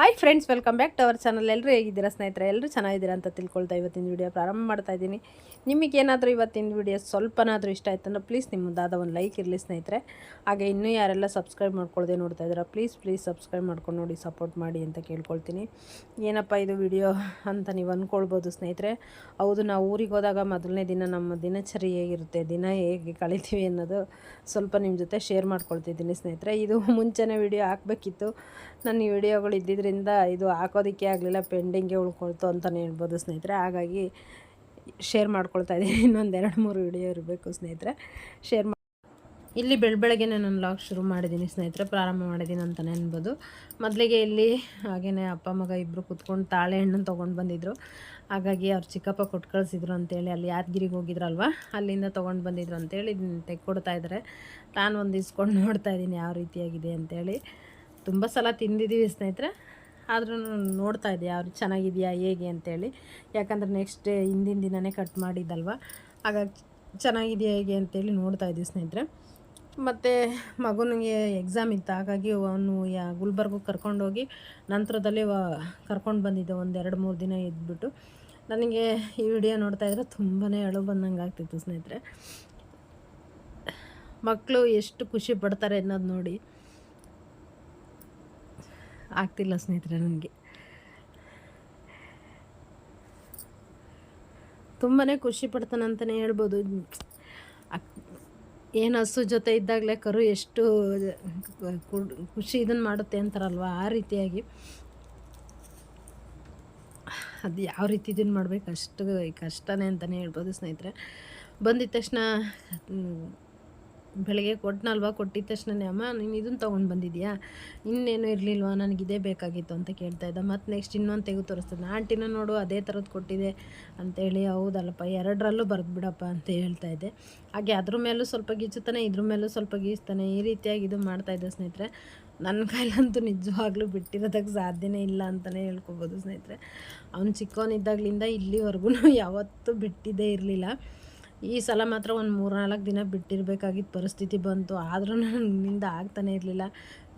Hi friends welcome back to our channel ಎಲ್ಲರೂ ಹೇಗಿದ್ದೀರಾ ಸ್ನೇಹಿತರೆ? ಎಲ್ಲರೂ ಚೆನ್ನಾಗಿದ್ದೀರಾ ಅಂತ ತಿಳ್ಕೊಳ್ತಾ ಇವತ್ತಿನ ವಿಡಿಯೋ ಪ್ರಾರಂಭ ಮಾಡ್ತಾ ಇದ್ದೀನಿ. ನಿಮಗೇನಾದರೂ ಇವತ್ತಿನ ವಿಡಿಯೋ ಸ್ವಲ್ಪನಾದರೂ ಇಷ್ಟ ಆಯ್ತು ಅಂದರೆ ಪ್ಲೀಸ್ ನಿಮ್ಮದಾದ ಮುಂದಾದ ಒಂದು ಲೈಕ್ ಇರಲಿ ಸ್ನೇಹಿತರೆ. ಹಾಗೆ ಇನ್ನೂ ಯಾರೆಲ್ಲ ಸಬ್ಸ್ಕ್ರೈಬ್ ಮಾಡ್ಕೊಳ್ಳದೆ ನೋಡ್ತಾ ಇದ್ದೀರಾ ಪ್ಲೀಸ್ ಪ್ಲೀಸ್ ಸಬ್ಸ್ಕ್ರೈಬ್ ಮಾಡ್ಕೊಂಡು ನೋಡಿ ಸಪೋರ್ಟ್ ಮಾಡಿ ಅಂತ ಕೇಳ್ಕೊಳ್ತೀನಿ. ಏನಪ್ಪ ಇದು ವಿಡಿಯೋ ಅಂತ ನೀವು ಅಂದ್ಕೊಳ್ಬೋದು ಸ್ನೇಹಿತರೆ. ಹೌದು, ನಾವು ಊರಿಗೆ ಹೋದಾಗ ಮೊದಲನೇ ದಿನ ನಮ್ಮ ದಿನಚರಿ ಹೇಗಿರುತ್ತೆ, ದಿನ ಹೇಗೆ ಕಳಿತೀವಿ ಅನ್ನೋದು ಸ್ವಲ್ಪ ನಿಮ್ಮ ಜೊತೆ ಶೇರ್ ಮಾಡ್ಕೊಳ್ತಿದ್ದೀನಿ ಸ್ನೇಹಿತರೆ. ಇದು ಮುಂಚೆನೇ ವಿಡಿಯೋ ಹಾಕಬೇಕಿತ್ತು. ನನ್ನ ವಿಡಿಯೋಗಳು ಇದ್ದಿದ್ದರಿಂದ ಇದು ಹಾಕೋದಕ್ಕೆ ಆಗಲಿಲ್ಲ ಪೆಂಡಿಂಗೇ ಉಳ್ಕೊಳ್ತು ಅಂತಲೇ ಹೇಳ್ಬೋದು ಸ್ನೇಹಿತರೆ. ಹಾಗಾಗಿ ಶೇರ್ ಮಾಡ್ಕೊಳ್ತಾ ಇದ್ದೀನಿ. ಇನ್ನೊಂದು ಎರಡು ಮೂರು ವಿಡಿಯೋ ಇರಬೇಕು ಸ್ನೇಹಿತರೆ. ಶೇರ್ ಇಲ್ಲಿ ಬೆಳ ಬೆಳಗ್ಗೆ ನಾನು ಲಾಗ್ ಶುರು ಮಾಡಿದ್ದೀನಿ ಸ್ನೇಹಿತರೆ. ಪ್ರಾರಂಭ ಮಾಡಿದ್ದೀನಿ ಅಂತಲೇ ಅನ್ಬೋದು ಮೊದಲಿಗೆ ಇಲ್ಲಿ ಹಾಗೆಯೇ ಅಪ್ಪ, ಮಗ ಇಬ್ಬರು ಕುತ್ಕೊಂಡು ತಾಳೆ ಹಣ್ಣನ್ನು ತೊಗೊಂಡು ಬಂದಿದ್ದರು ಹಾಗಾಗಿ ಅವ್ರು ಚಿಕ್ಕಪ್ಪ ಕೊಟ್ಟು ಕಳಿಸಿದ್ರು ಅಂತೇಳಿ, ಅಲ್ಲಿ ಯಾದಗಿರಿಗೆ ಹೋಗಿದ್ರಲ್ವ? ಅಲ್ಲಿಂದ ತೊಗೊಂಡು ಬಂದಿದ್ರು ಅಂತೇಳಿ ತೆಕ್ಕೊಡ್ತಾ ಇದ್ದಾರೆ ನಾನು ಒಂದು ಇಸ್ಕೊಂಡು ನೋಡ್ತಾ ಇದ್ದೀನಿ ಯಾವ ರೀತಿಯಾಗಿದೆ ಅಂತೇಳಿ. ತುಂಬ ಸಲ ತಿಂದಿದ್ದೀವಿ ಸ್ನೇಹಿತರೆ. ಆದ್ರೂ ನೋಡ್ತಾ ಇದ್ದೆ ಅವ್ರು ಚೆನ್ನಾಗಿದೆಯಾ, ಹೇಗೆ ಅಂತೇಳಿ. ಯಾಕಂದರೆ ನೆಕ್ಸ್ಟ್ ಡೇ ಹಿಂದಿನ ದಿನವೇ ಕಟ್ ಮಾಡಿದ್ದಲ್ವ. ಹಾಗಾಗಿ ಚೆನ್ನಾಗಿದೆಯಾ, ಹೇಗೆ ಅಂತೇಳಿ ನೋಡ್ತಾ ಇದ್ದೀವಿ ಸ್ನೇಹಿತರೆ. ಮತ್ತು ಮಗನಿಗೆ ಎಕ್ಸಾಮ್ ಇತ್ತು. ಹಾಗಾಗಿ ಅವನು ಯಾ ಗುಲ್ಬರ್ಗಕ್ಕೆ ಕರ್ಕೊಂಡೋಗಿ ನಂತರದಲ್ಲಿ ಕರ್ಕೊಂಡು ಬಂದಿದ್ದೆ. ಒಂದು ಎರಡು ಮೂರು ದಿನ ಇದ್ಬಿಟ್ಟು. ನನಗೆ ಈ ವಿಡಿಯೋ ನೋಡ್ತಾ ಇದ್ರೆ ತುಂಬಾ ಅಳು ಬಂದಂಗೆ ಆಗ್ತಿತ್ತು ಸ್ನೇಹಿತರೆ. ಮಕ್ಕಳು ಎಷ್ಟು ಖುಷಿ ಪಡ್ತಾರೆ ಅನ್ನೋದು ನೋಡಿ. ಆಗ್ತಿಲ್ಲ ಸ್ನೇಹಿತರೆ ನನಗೆ. ತುಂಬಾ ಖುಷಿ ಪಡ್ತಾನಂತಲೇ ಹೇಳ್ಬೋದು. ಏನು ಹಸು ಜೊತೆ ಇದ್ದಾಗಲೇ ಕರು ಎಷ್ಟು, ಖುಷಿ ಇದನ್ನು ಮಾಡುತ್ತೆ ಅಂತಾರಲ್ವ ಆ ರೀತಿಯಾಗಿ. ಅದು ಯಾವ ರೀತಿ ಇದನ್ನು ಮಾಡಬೇಕು ಅಷ್ಟು ಕಷ್ಟನೇ ಅಂತಲೇ ಹೇಳ್ಬೋದು ಸ್ನೇಹಿತರೆ. ಬಂದಿದ ತಕ್ಷಣ ಬೆಳಗ್ಗೆ ಕೊಟ್ಟನಲ್ವಾ ಕೊಟ್ಟಿದ್ದ ತಕ್ಷಣನೇ, ಅಮ್ಮ, ನೀನು ಇದನ್ನು ತೊಗೊಂಡು ಬಂದಿದ್ಯಾ? ಇನ್ನೇನು ಇರಲಿಲ್ವಾ? ಇದೇ ಬೇಕಾಗಿತ್ತು, ಅಂತ ಕೇಳ್ತಾ ಇದ್ದ. ಮತ್ತು ನೆಕ್ಸ್ಟ್ ಇನ್ನೊಂದು ತೆಗೆದು ತೋರಿಸ್ತದೆ ಆಂಟಿನ ನೋಡು, ಅದೇ ಥರದ್ದು ಕೊಟ್ಟಿದೆ ಅಂತೇಳಿ ಹೌದಲ್ಲಪ್ಪ, ಎರಡರಲ್ಲೂ ಬರೆದು ಬಿಡಪ್ಪ ಅಂತ ಹೇಳ್ತಾ ಇದ್ದೆ. ಹಾಗೆ ಅದ್ರ ಮೇಲೂ ಸ್ವಲ್ಪ ಗೀಚುತ್ತಾನೆ, ಇದ್ರ ಮೇಲೂ ಸ್ವಲ್ಪ ಗೀಚ್ತಾನೆ ಈ ರೀತಿಯಾಗಿ ಇದು ಮಾಡ್ತಾಯಿದ್ದೆ ಸ್ನೇಹಿತರೆ. ನನ್ನ ಕೈಲಂತೂ ನಿಜವಾಗ್ಲೂ ಬಿಟ್ಟಿರೋದಕ್ಕೆ ಸಾಧ್ಯನೇ ಇಲ್ಲ ಅಂತಲೇ ಹೇಳ್ಕೊಬೋದು ಸ್ನೇಹಿತರೆ. ಅವನು ಚಿಕ್ಕವನಿದ್ದಾಗ್ಲಿಂದ ಇಲ್ಲಿವರೆಗೂ ಯಾವತ್ತೂ ಬಿಟ್ಟಿದ್ದೇ ಇರಲಿಲ್ಲ. ಈ ಸಲ ಮಾತ್ರ ಒಂದು ಮೂರು ನಾಲ್ಕು ದಿನ ಬಿಟ್ಟಿರಬೇಕಾಗಿದ್ದ ಪರಿಸ್ಥಿತಿ ಬಂತು. ಆದರೂ ನನ್ನಿಂದ ಆಗ್ತಾನೆ ಇರಲಿಲ್ಲ.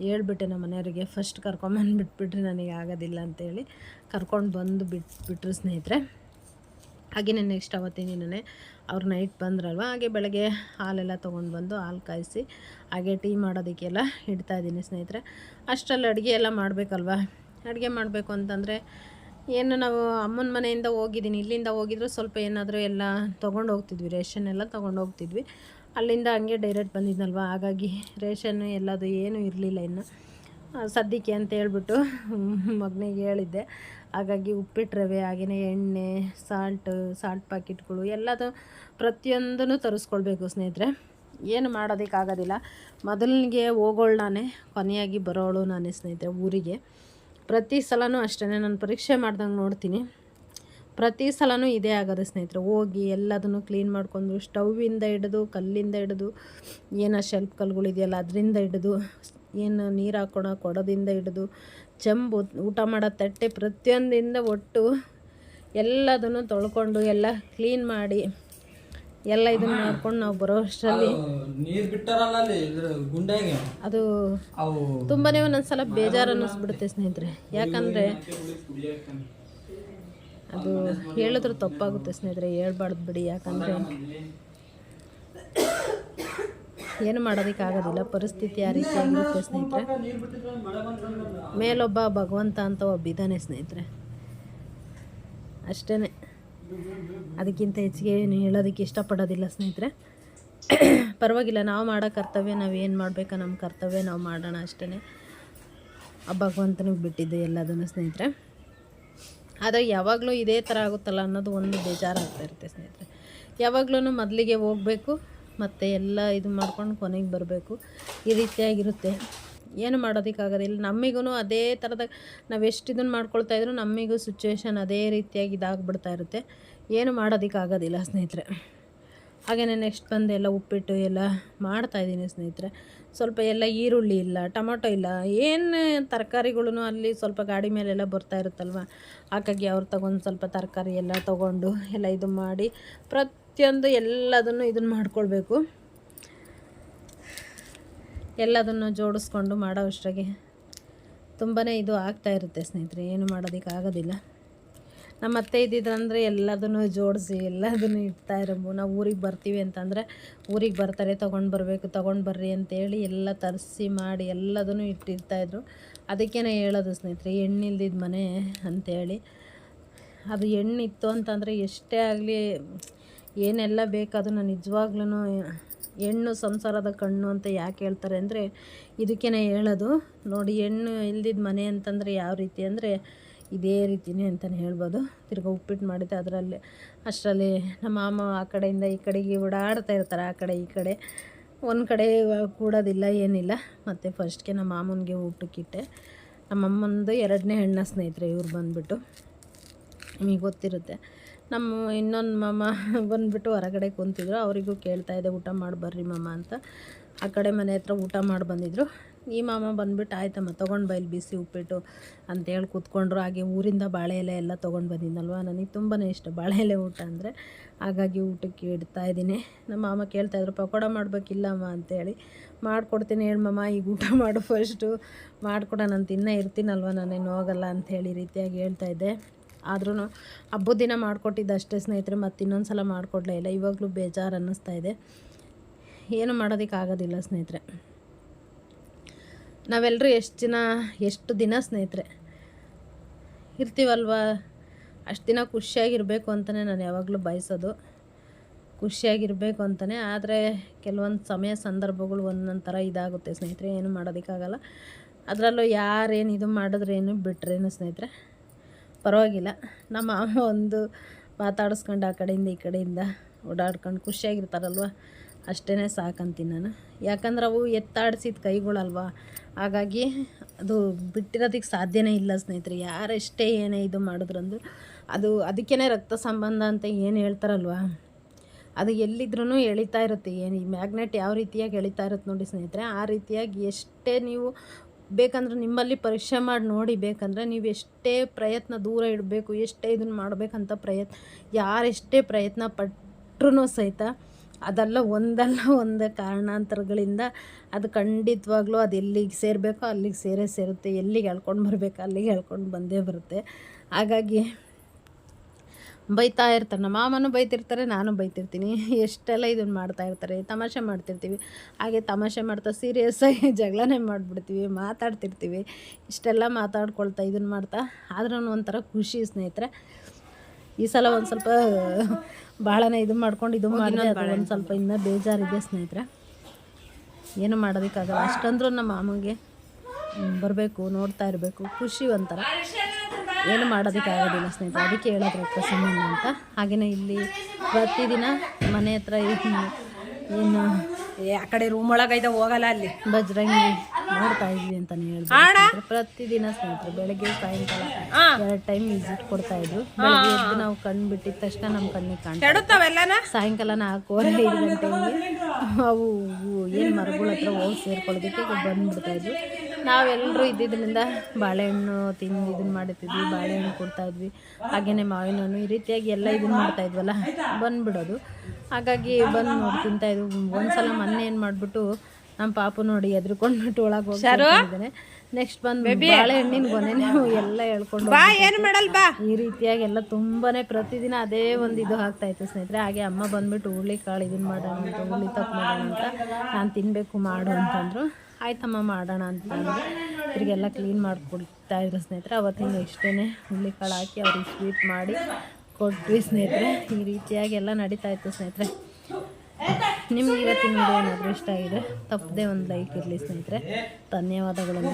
ಹೇಳ್ಬಿಟ್ಟೆ ನಮ್ಮ ಮನೆಯವರಿಗೆ ಫಸ್ಟ್ ಕರ್ಕೊಂಬಂದು ಬಿಟ್ಬಿಟ್ರೆ ನನಗೆ ಆಗೋದಿಲ್ಲ ಅಂತೇಳಿ ಕರ್ಕೊಂಡು ಬಂದು ಬಿಟ್ಬಿಟ್ರು ಸ್ನೇಹಿತರೆ. ಹಾಗೆ ನೆಕ್ಸ್ಟ್ ಅವತ್ತಿನ ನಾನೇ ಅವ್ರು ನೈಟ್ ಬಂದ್ರಲ್ವ, ಹಾಗೆ ಬೆಳಗ್ಗೆ ಹಾಲೆಲ್ಲ ತೊಗೊಂಡು ಬಂದು ಹಾಲು ಕಾಯಿಸಿ, ಹಾಗೆ ಟೀ ಮಾಡೋದಕ್ಕೆಲ್ಲ ಇಡ್ತಾಯಿದ್ದೀನಿ ಸ್ನೇಹಿತರೆ. ಅಷ್ಟರಲ್ಲಿ ಅಡುಗೆ ಎಲ್ಲ ಮಾಡಬೇಕಲ್ವ? ಅಡುಗೆ ಮಾಡಬೇಕು ಅಂತಂದರೆ ಏನು ನಾವು ಅಮ್ಮನ ಮನೆಯಿಂದ ಹೋಗಿದ್ದೀನಿ, ಇಲ್ಲಿಂದ ಹೋಗಿದ್ರು ಸ್ವಲ್ಪ ಏನಾದರೂ ಎಲ್ಲ ತೊಗೊಂಡು ಹೋಗ್ತಿದ್ವಿ, ರೇಷನ್ ಎಲ್ಲ ತೊಗೊಂಡು ಹೋಗ್ತಿದ್ವಿ. ಅಲ್ಲಿಂದ ಹಂಗೆ ಡೈರೆಕ್ಟ್ ಬಂದಿದ್ನಲ್ವ, ಹಾಗಾಗಿ ರೇಷನ್ನು ಎಲ್ಲದು ಏನೂ ಇರಲಿಲ್ಲ ಇನ್ನು. ಸದ್ಯಕ್ಕೆ ಅಂತ ಹೇಳ್ಬಿಟ್ಟು ಮಗನಿಗೆ ಹೇಳಿದ್ದೆ. ಹಾಗಾಗಿ ಉಪ್ಪಿಟ್ಟು ರವೆ ಹಾಗೆಯೇ ಎಣ್ಣೆ ಸಾಲ್ಟ್ ಸಾಲ್ಟ್ ಪ್ಯಾಕೆಟ್ಗಳು ಎಲ್ಲದು ಪ್ರತಿಯೊಂದೂ ತರಿಸ್ಕೊಳ್ಬೇಕು ಸ್ನೇಹಿತರೆ. ಏನು ಮಾಡೋದಕ್ಕಾಗೋದಿಲ್ಲ. ಮೊದಲಿಗೆ ಹೋಗೋಳು ನಾನೇ, ಕೊನೆಯಾಗಿ ಬರೋಳು ನಾನೇ ಸ್ನೇಹಿತರೆ ಊರಿಗೆ. ಪ್ರತಿ ಸಲನೂ ಅಷ್ಟೇ ನಾನು ಪರೀಕ್ಷೆ ಮಾಡ್ದಂಗೆ ನೋಡ್ತೀನಿ. ಪ್ರತಿ ಸಲನೂ ಇದೇ ಆಗೋದು ಸ್ನೇಹಿತರೆ. ಹೋಗಿ ಎಲ್ಲದನ್ನು ಕ್ಲೀನ್ ಮಾಡ್ಕೊಂಡು, ಸ್ಟವ್ವಿಂದ ಹಿಡಿದು, ಕಲ್ಲಿಂದ ಹಿಡಿದು, ಏನೋ ಶೆಲ್ಫ್ ಕಲ್ಲುಗಳಿದೆಯಲ್ಲ ಅದರಿಂದ ಹಿಡಿದು, ಏನು ನೀರು ಹಾಕೋಣ, ಕೊಡೋದಿಂದ ಹಿಡಿದು, ಚೆಂಬು ಊಟ ಮಾಡೋ ತಟ್ಟೆ ಪ್ರತಿಯೊಂದಿಂದ ಒಟ್ಟು ಎಲ್ಲದನ್ನು ತೊಳ್ಕೊಂಡು ಎಲ್ಲ ಕ್ಲೀನ್ ಮಾಡಿ ಎಲ್ಲ ಇದನ್ನ ನೋಡ್ಕೊಂಡು ನಾವು ಬರೋ ಅಷ್ಟರಲ್ಲಿ ನೀರ್ ಬಿಟ್ಟಾರಲ್ಲ ಅಲ್ಲಿ ಗುಂಡ್ಯಾಗೆ ಅದು ತುಂಬಾನೇ ಒಂದೊಂದ್ಸಲ ಬೇಜಾರು ಅನ್ನಿಸ್ಬಿಡುತ್ತೆ ಸ್ನೇಹಿತರೆ. ಯಾಕಂದರೆ ಅದು ಹೇಳಿದ್ರೆ ತಪ್ಪಾಗುತ್ತೆ ಸ್ನೇಹಿತರೆ ಹೇಳ್ಬಾರ್ದು ಬಿಡಿ. ಯಾಕಂದರೆ ಏನು ಮಾಡೋದಕ್ಕೆ ಆಗೋದಿಲ್ಲ. ಪರಿಸ್ಥಿತಿ ಆ ರೀತಿ ಆಗಿರುತ್ತೆ ಸ್ನೇಹಿತರೆ. ಮೇಲೊಬ್ಬ ಭಗವಂತ ಅಂತ ಒಬ್ಬ ಇದ್ದಾನೆ ಸ್ನೇಹಿತರೆ. ಅಷ್ಟೇ ಅದಕ್ಕಿಂತ ಹೆಚ್ಚಿಗೆ ಏನು ಹೇಳೋದಕ್ಕೆ ಇಷ್ಟಪಡೋದಿಲ್ಲ ಸ್ನೇಹಿತರೆ. ಪರವಾಗಿಲ್ಲ, ನಾವು ಮಾಡೋ ಕರ್ತವ್ಯ, ನಾವು ಏನು ಮಾಡಬೇಕು ನಮ್ಮ ಕರ್ತವ್ಯ ನಾವು ಮಾಡೋಣ ಅಷ್ಟೇ ಆ ಭಗವಂತನಿಗೆ ಬಿಟ್ಟಿದ್ದು ಎಲ್ಲದನ್ನು ಸ್ನೇಹಿತರೆ. ಆದರೆ ಯಾವಾಗಲೂ ಇದೇ ಥರ ಆಗುತ್ತಲ್ಲ ಅನ್ನೋದು ಒಂದು ಬೇಜಾರಾಗ್ತಾ ಇರುತ್ತೆ ಸ್ನೇಹಿತರೆ. ಯಾವಾಗಲೂ ಮೊದಲಿಗೆ ಹೋಗಬೇಕು, ಮತ್ತು ಎಲ್ಲ ಇದು ಮಾಡ್ಕೊಂಡು ಕೊನೆಗೆ ಬರಬೇಕು. ಈ ರೀತಿಯಾಗಿರುತ್ತೆ. ಏನು ಮಾಡೋದಕ್ಕಾಗೋದಿಲ್ಲ. ನಮಗೂ ಅದೇ ಥರದ ನಾವು ಎಷ್ಟು ಇದನ್ನು ಮಾಡ್ಕೊಳ್ತಾ ಇದ್ರು ನಮಗೂ ಸಿಚುವೇಶನ್ ಅದೇ ರೀತಿಯಾಗಿ ಇದಾಗ್ಬಿಡ್ತಾ ಇರುತ್ತೆ. ಏನು ಮಾಡೋದಕ್ಕಾಗೋದಿಲ್ಲ ಸ್ನೇಹಿತರೆ. ಹಾಗೆಯೇ ನೆಕ್ಸ್ಟ್ ಬಂದು ಎಲ್ಲ ಉಪ್ಪಿಟ್ಟು ಎಲ್ಲ ಮಾಡ್ತಾಯಿದ್ದೀನಿ ಸ್ನೇಹಿತರೆ. ಸ್ವಲ್ಪ ಎಲ್ಲ ಈರುಳ್ಳಿ ಇಲ್ಲ, ಟೊಮೊಟೊ ಇಲ್ಲ, ಏನು ತರಕಾರಿಗಳೂ ಅಲ್ಲಿ ಸ್ವಲ್ಪ ಗಾಡಿ ಮೇಲೆಲ್ಲ ಬರ್ತಾ ಇರುತ್ತಲ್ವ? ಹಾಗಾಗಿ ಅವ್ರು ತಗೊಂಡು ಸ್ವಲ್ಪ ತರಕಾರಿ ಎಲ್ಲ ತೊಗೊಂಡು ಎಲ್ಲ ಇದು ಮಾಡಿ ಪ್ರತಿಯೊಂದು ಎಲ್ಲದನ್ನು ಇದನ್ನು ಮಾಡ್ಕೊಳ್ಬೇಕು. ಎಲ್ಲದನ್ನು ಜೋಡಿಸ್ಕೊಂಡು ಮಾಡೋ ಅಷ್ಟರಾಗೆ ತುಂಬಾ ಇದು ಆಗ್ತಾ ಇರುತ್ತೆ ಸ್ನೇಹಿತರೆ, ಏನು ಮಾಡೋದಕ್ಕೆ ಆಗೋದಿಲ್ಲ. ನಮ್ಮ ಅತ್ತೆ ಇದ್ದಿದ್ರಂದರೆ ಎಲ್ಲದನ್ನು ಜೋಡಿಸಿ, ಎಲ್ಲದನ್ನು ಇಡ್ತಾ ಇರಬು ನಾವು ಊರಿಗೆ ಬರ್ತೀವಿ ಅಂತಂದರೆ ಊರಿಗೆ ಬರ್ತಾರೆ, ತೊಗೊಂಡು ಬರಬೇಕು, ತೊಗೊಂಡು ಬರ್ರಿ ಅಂತೇಳಿ ಎಲ್ಲ ತರಿಸಿ ಮಾಡಿ ಎಲ್ಲದನ್ನು ಇಟ್ಟಿರ್ತಾಯಿದ್ರು ಅದಕ್ಕೇನೆ ಹೇಳೋದು ಸ್ನೇಹಿತರೆ ಎಣ್ಣಿಲ್ದಿದ್ದ ಮನೆ ಅಂತೇಳಿ. ಅದು ಹೆಣ್ಣಿತ್ತು ಅಂತಂದರೆ ಎಷ್ಟೇ ಆಗಲಿ ಏನೆಲ್ಲ ಬೇಕು ನಾನು ನಿಜವಾಗ್ಲೂ ಹೆಣ್ಣು ಸಂಸಾರದ ಕಣ್ಣು ಅಂತ ಯಾಕೆ ಹೇಳ್ತಾರೆ ಅಂದರೆ ಇದಕ್ಕೇ ಹೇಳೋದು. ನೋಡಿ, ಹೆಣ್ಣು ಇಲ್ದಿದ್ದ ಮನೆ ಅಂತಂದರೆ ಯಾವ ರೀತಿ ಅಂದರೆ ಇದೇ ರೀತಿನೇ ಅಂತಲೇ ಹೇಳ್ಬೋದು. ತಿರ್ಗಿ ಉಪ್ಪಿಟ್ಟು ಮಾಡಿದ್ದೆ ಅದರಲ್ಲಿ, ಅಷ್ಟರಲ್ಲಿ ನಮ್ಮ ಮಾಮ ಆ ಕಡೆಯಿಂದ ಈ ಕಡೆಗೆ ಓಡಾಡ್ತಾ ಇರ್ತಾರೆ, ಆ ಕಡೆ ಈ ಕಡೆ. ಒಂದು ಕಡೆ ಕೂಡೋದಿಲ್ಲ, ಏನಿಲ್ಲ. ಮತ್ತು ಫಸ್ಟ್ಗೆ ನಮ್ಮ ಮಾಮನಿಗೆ ಊಟಕ್ಕಿಟ್ಟೆ. ನಮ್ಮಮ್ಮಂದು ಎರಡನೇ ಹೆಣ್ಣ ಸ್ನೇಹಿತರೆ ಇವ್ರು ಬಂದುಬಿಟ್ಟು. ನಿಮಗೆ ಗೊತ್ತಿರುತ್ತೆ. ನಮ್ಮ ಇನ್ನೊಂದು ಮಾಮ ಬಂದುಬಿಟ್ಟು ಹೊರಗಡೆ ಕುಂತಿದ್ರು. ಅವರಿಗೂ ಕೇಳ್ತಾ ಇದ್ದೆ, ಊಟ ಮಾಡಿ, ಬರ್ರಿ ಮಾಮ ಅಂತ. ಆ ಕಡೆ ಮನೆ ಹತ್ರ ಊಟ ಮಾಡಿ ಬಂದಿದ್ರು. ಈ ಮಾಮ ಬಂದುಬಿಟ್ಟು, ಆಯ್ತಮ್ಮ, ತೊಗೊಂಡು ಬೈಲಿ ಬಿಸಿ ಉಪ್ಪಿಟ್ಟು ಅಂತೇಳಿ ಕೂತ್ಕೊಂಡ್ರು. ಹಾಗೆ ಊರಿಂದ ಬಾಳೆ ಎಲೆ ಎಲ್ಲ ತೊಗೊಂಡು ಬಂದಿದ್ದಲ್ವ ನನಗೆ ತುಂಬಾ ಇಷ್ಟ ಬಾಳೆ ಎಲೆ ಊಟ ಅಂದರೆ. ಹಾಗಾಗಿ ಊಟಕ್ಕೆ ಇಡ್ತಾ ಇದ್ದೀನಿ. ನಮ್ಮ ಮಾಮ ಕೇಳ್ತಾಯಿದ್ರು ಪಕೋಡ ಮಾಡಬೇಕಿಲ್ಲಮ್ಮ ಅಂತೇಳಿ ಮಾಡಿಕೊಡ್ತೀನಿ ಹೇಳಮ್ಮ ಈಗ ಊಟ ಮಾಡು ಫಸ್ಟು ಮಾಡಿಕೊಡ ನಾನು ತಿನ್ನೇ ಇರ್ತೀನಲ್ವ, ನಾನೇನು ಹೋಗಲ್ಲ ಅಂಥೇಳಿ ರೀತಿಯಾಗಿ ಹೇಳ್ತಾ ಇದ್ದೆ. ಆದ್ರೂ ಹಬ್ಬದ ದಿನ ಮಾಡಿಕೊಟ್ಟಿದ್ದು ಅಷ್ಟೇ ಸ್ನೇಹಿತರೆ, ಮತ್ತು ಇನ್ನೊಂದು ಸಲ ಮಾಡಿಕೊಡ್ಲೇ ಇಲ್ಲ. ಇವಾಗಲೂ ಬೇಜಾರು ಅನ್ನಿಸ್ತಾ ಇದೆ. ಏನು ಮಾಡೋದಕ್ಕೆ ಆಗೋದಿಲ್ಲ ಸ್ನೇಹಿತರೆ. ನಾವೆಲ್ಲರೂ ಎಷ್ಟು ದಿನ ಎಷ್ಟು ದಿನ ಸ್ನೇಹಿತರೆ? ಇರ್ತೀವಲ್ವ? ಅಷ್ಟು ದಿನ ಖುಷಿಯಾಗಿರಬೇಕು ಅಂತಲೇ ನಾನು ಯಾವಾಗಲೂ ಬಯಸೋದು. ಖುಷಿಯಾಗಿರಬೇಕು ಅಂತಲೇ ಆದರೆ ಕೆಲವೊಂದು ಸಮಯ ಸಂದರ್ಭಗಳು ಒಂದೊಂದು ಥರ ಇದಾಗುತ್ತೆ ಸ್ನೇಹಿತರೆ. ಏನು ಮಾಡೋದಕ್ಕಾಗಲ್ಲ. ಅದರಲ್ಲೂ ಯಾರೇನು ಇದು ಮಾಡಿದ್ರೇನು ಬಿಟ್ರೇನು ಸ್ನೇಹಿತರೆ. ಪರವಾಗಿಲ್ಲ. ನಮ್ಮ ಮಾಮ ಒಂದು ಮಾತಾಡಿಸ್ಕೊಂಡು ಆ ಕಡೆಯಿಂದ ಈ ಕಡೆಯಿಂದ ಓಡಾಡ್ಕೊಂಡು ಖುಷಿಯಾಗಿರ್ತಾರಲ್ವ? ಅಷ್ಟೇ ಸಾಕಂತೀನಿ ನಾನು. ಯಾಕಂದ್ರೆ ಅವು ಎತ್ತಾಡಿಸಿದ ಕೈಗಳಲ್ವ? ಹಾಗಾಗಿ ಅದು ಬಿಟ್ಟಿರೋದಕ್ಕೆ ಸಾಧ್ಯನೇ ಇಲ್ಲ ಸ್ನೇಹಿತರೆ. ಎಷ್ಟೇ ಏನೇ ಇದು ಮಾಡಿದ್ರಂದು ಅದು ಅದಕ್ಕೇ ರಕ್ತ ಸಂಬಂಧ ಅಂತ ಏನು ಹೇಳ್ತಾರಲ್ವ? ಅದು ಎಲ್ಲಿದ್ರೂ ಎಳಿತಾ ಇರುತ್ತೆ. ಏನು ಈ ಮ್ಯಾಗ್ನೆಟ್ ಯಾವ ರೀತಿಯಾಗಿ ಎಳಿತಾ ಇರುತ್ತೆ ನೋಡಿ ಸ್ನೇಹಿತರೆ. ಆ ರೀತಿಯಾಗಿ ಎಷ್ಟೇ ನೀವು ಬೇಕಂದ್ರೆ ನಿಮ್ಮಲ್ಲಿ ಪರೀಕ್ಷೆ ಮಾಡಿ ನೋಡಿ ಬೇಕಂದರೆ ನೀವು ಎಷ್ಟೇ ಪ್ರಯತ್ನ ದೂರ ಇಡಬೇಕು, ಎಷ್ಟೇ ಇದನ್ನು ಮಾಡಬೇಕಂತ ಪ್ರಯತ್ನ ಯಾರೆಷ್ಟೇ ಪ್ರಯತ್ನ ಪಟ್ಟರೂ ಸಹಿತ ಅದೆಲ್ಲ ಒಂದಲ್ಲ ಒಂದು ಕಾರಣಾಂತರಗಳಿಂದ ಅದು ಖಂಡಿತವಾಗ್ಲೂ ಅದು ಎಲ್ಲಿಗೆ ಸೇರಬೇಕೋ ಅಲ್ಲಿಗೆ ಸೇರೇ ಸೇರುತ್ತೆ, ಎಲ್ಲಿಗೆ ಹೇಳ್ಕೊಂಡು ಬರಬೇಕು ಅಲ್ಲಿಗೆ ಹೇಳ್ಕೊಂಡು ಬಂದೇ ಬರುತ್ತೆ. ಹಾಗಾಗಿ ಬೈತಾ ಇರ್ತಾರೆ. ನಮ್ಮ ಮಾಮನೂ ಬೈತಿರ್ತಾರೆ ನಾನು ಬೈತಿರ್ತೀನಿ. ಎಷ್ಟೆಲ್ಲ ಇದನ್ನು ಮಾಡ್ತಾ ಇರ್ತಾರೆ. ತಮಾಷೆ ಮಾಡ್ತಿರ್ತೀವಿ. ಹಾಗೆ ತಮಾಷೆ ಮಾಡ್ತಾ ಸೀರಿಯಸ್ಸಾಗಿ ಜಗಳನೇ ಮಾಡಿಬಿಡ್ತೀವಿ ಮಾತಾಡ್ತಿರ್ತೀವಿ. ಇಷ್ಟೆಲ್ಲ ಮಾತಾಡ್ಕೊಳ್ತಾ ಇದನ್ನು ಮಾಡ್ತಾ. ಆದ್ರೂ ಒಂಥರ ಖುಷಿ ಸ್ನೇಹಿತರೆ. ಈ ಸಲ ಒಂದು ಸ್ವಲ್ಪ ಭಾಳನೇ ಇದು ಮಾಡ್ಕೊಂಡು ಇದು ಮಾಡಿದ್ರೆ ಒಂದು ಸ್ವಲ್ಪ ಇನ್ನೂ ಬೇಜಾರಿದೆ ಸ್ನೇಹಿತರೆ. ಏನು ಮಾಡೋದಕ್ಕಾಗಲ್ಲ. ಅಷ್ಟಂದ್ರೂ ನಮ್ಮ ಮಾಮಗೆ ಬರಬೇಕು ನೋಡ್ತಾ ಇರಬೇಕು. ಖುಷಿ ಒಂಥರ. ಏನು ಮಾಡೋದಕ್ಕೆ ಆಗೋದಿಲ್ಲ ಸ್ನೇಹಿತರೆ ಅದಕ್ಕೆ ಹೇಳೋದು ರಕ್ತ ಸಂಬಂಧ ಅಂತ. ಹಾಗೆಯೇ ಇಲ್ಲಿ ಪ್ರತಿದಿನ ಮನೆ ಹತ್ರ ಏನು ಆ ಕಡೆ ರೂಮ್ ಒಳಗೈತೆ ಹೋಗಲ್ಲ ಅಲ್ಲಿ. ಬಜರಂಗಿ ನೋಡ್ತಾ ಇದ್ವಿ ಅಂತಾನೆ ಹೇಳ್ಬೋದು ಪ್ರತಿದಿನ ಸ್ನೇಹಿತರೆ ಬೆಳಗ್ಗೆ ಸಾಯಂಕಾಲ ಎರಡು ಟೈಮ್ ವಿಸಿಟ್ ಕೊಡ್ತಾ ಇದ್ರು ಬೆಳಗ್ಗೆ ಎದ್ದು ನಾವು ಕಣ್ಣು ಬಿಟ್ಟಿದ ತಕ್ಷಣ ನಮ್ಮ ಕಣ್ಣಿಗೆ ಕಾಣ್ತಾವೆಲ್ಲ ಸಾಯಂಕಾಲ ನಾಲ್ಕು ಐದು ಗಂಟೆ ಅವು ಏನು ಮರಗಳ ಹತ್ರ ಹೋಗಿ ಸೇರ್ಕೊಳ್ಳೋದಕ್ಕೆ ಬಂದ್ಬಿಡ್ತಾ ಇದ್ವಿ. ನಾವೆಲ್ಲರೂ ಇದ್ದಿದ್ದರಿಂದ ಬಾಳೆಹಣ್ಣು ತಿಂದು ಇದನ್ನು ಮಾಡ್ತಿದ್ವಿ ಬಾಳೆಹಣ್ಣು ಕೊಡ್ತಾ ಇದ್ವಿ. ಹಾಗೆಯೇ ಮಾವಿನ ಹಣ್ಣು ಈ ರೀತಿಯಾಗಿ ಎಲ್ಲ ಇದನ್ನು ಮಾಡ್ತಾ ಇದ್ವಲ್ಲ ಬಂದುಬಿಡೋದು. ಹಾಗಾಗಿ ಬಂದು ನೋಡಿ ತಿಂತಾ ಒಂದು ಸಲ ಮೊನ್ನೆ ಏನು ಮಾಡಿಬಿಟ್ಟು ನಮ್ಮ ಪಾಪು ನೋಡಿ ಎದ್ರುಕೊಂಡ್ಬಿಟ್ಟು ಒಳಗೆ ಹೋಗ್ತಾನೆ ನೆಕ್ಸ್ಟ್ ಬಂದು ಬಾಳೆಹಣ್ಣಿನ ಕೊನೆನೆ ಎಲ್ಲ ಹೇಳ್ಕೊಂಡು ಈ ರೀತಿಯಾಗಿ ಎಲ್ಲ ತುಂಬಾನೇ ಪ್ರತಿದಿನ ಅದೇ ಒಂದು ಇದು ಆಗ್ತಾ ಇತ್ತು ಸ್ನೇಹಿತರೆ. ಹಾಗೆ ಅಮ್ಮ ಬಂದ್ಬಿಟ್ಟು ಹುರುಳಿ ಕಾಳು ಇದನ್ನ ಮಾಡೋಣ ಅಂತ ಹುರುಳಿ ತಪ್ಪು ಮಾಡೋಣ ಅಂತ ನಾನು ತಿನ್ನಬೇಕು ಮಾಡು ಅಂತಂದ್ರು. ಆಯ್ತಮ್ಮ, ಮಾಡೋಣ ಅಂತ ಇವರಿಗೆಲ್ಲ ಕ್ಲೀನ್ ಮಾಡಿಕೊಡ್ತಾ ಇದ್ರು ಸ್ನೇಹಿತರೆ. ಅವತ್ತಿನ ಇಷ್ಟೇ ಹುಳಿ ಕಾಳು ಹಾಕಿ ಅವ್ರಿಗೆ ಸ್ವೀಟ್ ಮಾಡಿ ಕೊಟ್ವಿ ಸ್ನೇಹಿತರೆ. ಈ ರೀತಿಯಾಗಿ ಎಲ್ಲ ನಡೀತಾ ಇತ್ತು ಸ್ನೇಹಿತರೆ. ನಿಮ್ಗೆ ಇವತ್ತಿನ ವಿಡಿಯೋ ಏನಾದರೂ ಇಷ್ಟ ಆಗಿದೆ ತಪ್ಪದೇ ಒಂದು ಲೈಕ್ ಇರಲಿ ಸ್ನೇಹಿತರೆ. ಧನ್ಯವಾದಗಳನ್ನು